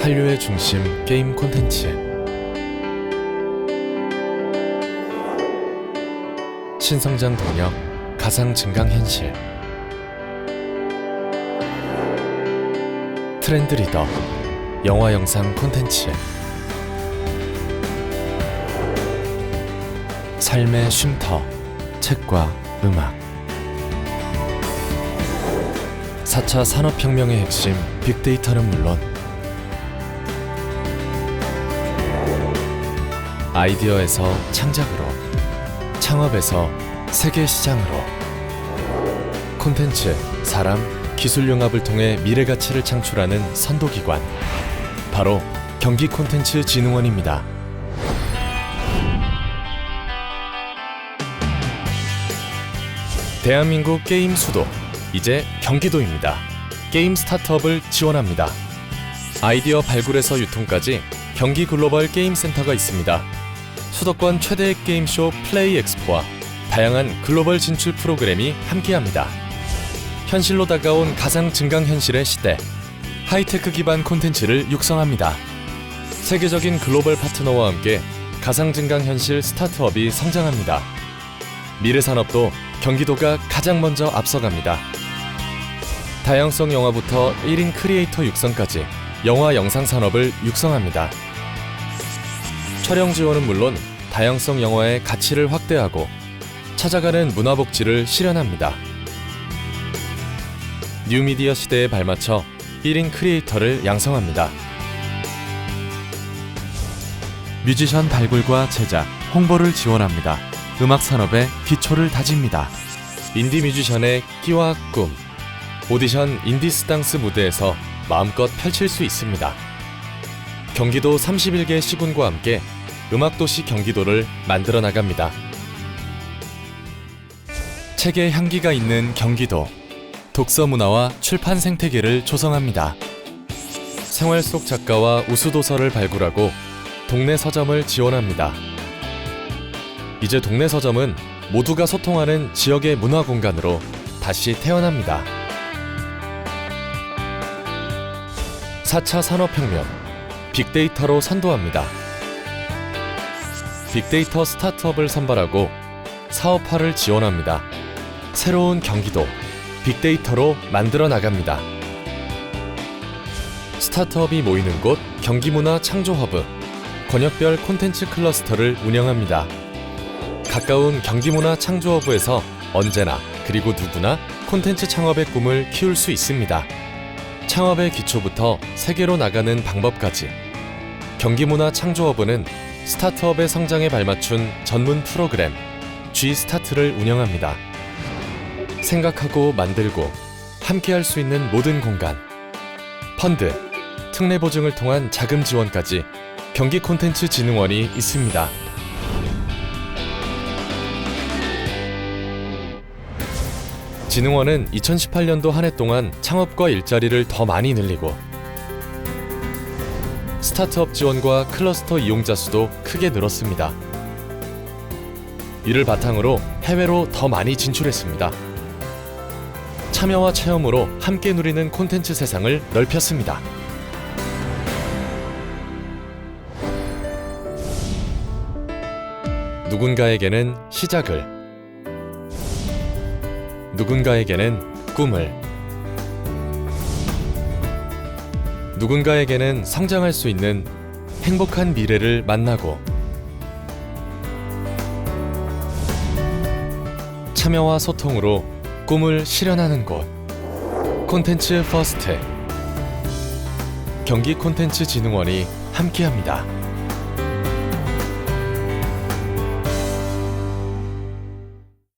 한류의 중심 게임 콘텐츠. 신성장 동력 가상 증강 현실. 트렌드 리더 영화 영상 콘텐츠. 삶의 쉼터 책과 음악. 4차 산업혁명의 핵심 빅데이터는 물론 아이디어에서 창작으로 창업에서 세계 시장으로 콘텐츠, 사람, 기술 융합을 통해 미래 가치를 창출하는 선도기관 바로 경기 콘텐츠 진흥원입니다. 대한민국 게임 수도 이제 경기도입니다. 게임 스타트업을 지원합니다. 아이디어 발굴에서 유통까지 경기 글로벌 게임 센터가 있습니다. 수도권 최대 게임쇼 플레이 엑스포와 다양한 글로벌 진출 프로그램이 함께합니다. 현실로 다가온 가상 증강 현실의 시대. 하이테크 기반 콘텐츠를 육성합니다. 세계적인 글로벌 파트너와 함께 가상 증강 현실 스타트업이 성장합니다. 미래 산업도 경기도가 가장 먼저 앞서갑니다. 다양성 영화부터 1인 크리에이터 육성까지 영화 영상 산업을 육성합니다. 촬영 지원은 물론 다양성 영화의 가치를 확대하고 찾아가는 문화 복지를 실현합니다. 뉴미디어 시대에 발맞춰 1인 크리에이터를 양성합니다. 뮤지션 발굴과 제작, 홍보를 지원합니다. 음악 산업의 기초를 다집니다. 인디 뮤지션의 끼와 꿈. 오디션 인디스당스 무대에서 마음껏 펼칠 수 있습니다. 경기도 31개 시군과 함께 음악도시 경기도를 만들어 나갑니다. 책의 향기가 있는 경기도. 독서 문화와 출판 생태계를 조성합니다. 생활 속 작가와 우수도서를 발굴하고 동네 서점을 지원합니다. 이제 동네 서점은 모두가 소통하는 지역의 문화 공간으로 다시 태어납니다. 4차 산업혁명, 빅데이터로 선도합니다. 빅데이터 스타트업을 선발하고 사업화를 지원합니다. 새로운 경기도, 빅데이터로 만들어 나갑니다. 스타트업이 모이는 곳 경기문화 창조허브, 권역별 콘텐츠 클러스터를 운영합니다. 가까운 경기문화 창조허브에서 언제나 그리고 누구나 콘텐츠 창업의 꿈을 키울 수 있습니다. 창업의 기초부터 세계로 나가는 방법까지 경기문화 창조허브는 스타트업의 성장에 발맞춘 전문 프로그램 G 스타트를 운영합니다. 생각하고 만들고 함께 할 수 있는 모든 공간 펀드, 특례 보증을 통한 자금 지원까지 경기 콘텐츠 진흥원이 있습니다. 진흥원은 2018년도 한 해 동안 창업과 일자리를 더 많이 늘리고 스타트업 지원과 클러스터 이용자 수도 크게 늘었습니다. 이를 바탕으로 해외로 더 많이 진출했습니다. 참여와 체험으로 함께 누리는 콘텐츠 세상을 넓혔습니다. 누군가에게는 시작을, 누군가에게는 꿈을, 누군가에게는 성장할 수 있는 행복한 미래를 만나고 참여와 소통으로 꿈을 실현하는 곳 콘텐츠 퍼스트 경기 콘텐츠 진흥원이 함께합니다.